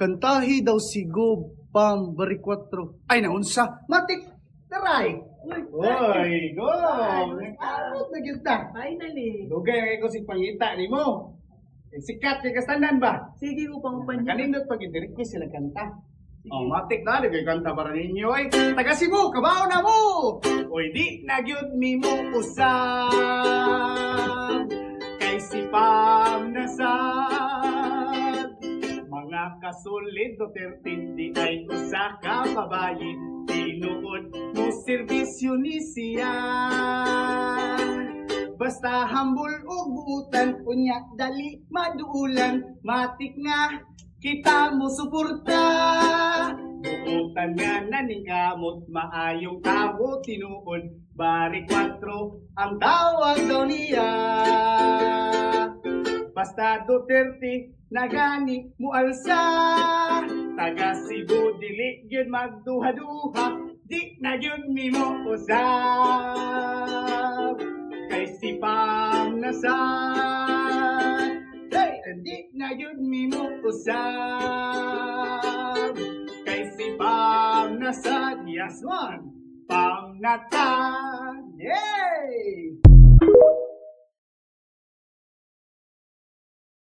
Kantahi daw si Go Pam Bari 4. Ay naunsa. Matik taray. Oy, go! Arot na gyud ta. Finally. Dugay kay ko si pangita ni mo. Eh, Sikat kay kastanan ba? Sige upang upanya. Kanindot pag i-request sila kanta. Oh, matik na, ligay kanta para ninyo. Ay, taga Cebu, kabaw na mo! Oy, di na gyud mi mo usab. Mga kasulid Duterte ay usa ka babayi. Tinuod mo serbisyo ni siya. Basta hambol ug buutan unya dali maduulan matik nga kita mo suporta. Buutan nga naningamot maayong tao tinuod bari 4 ang tawag daw niya. Basta Duterte nagani mo alsa. Taga Cebu dili gyud magduha-duha. Di na gyud mi mo usab kay si Pam hey di na gyud mi mo usab kay si Pam nasad yes one Pam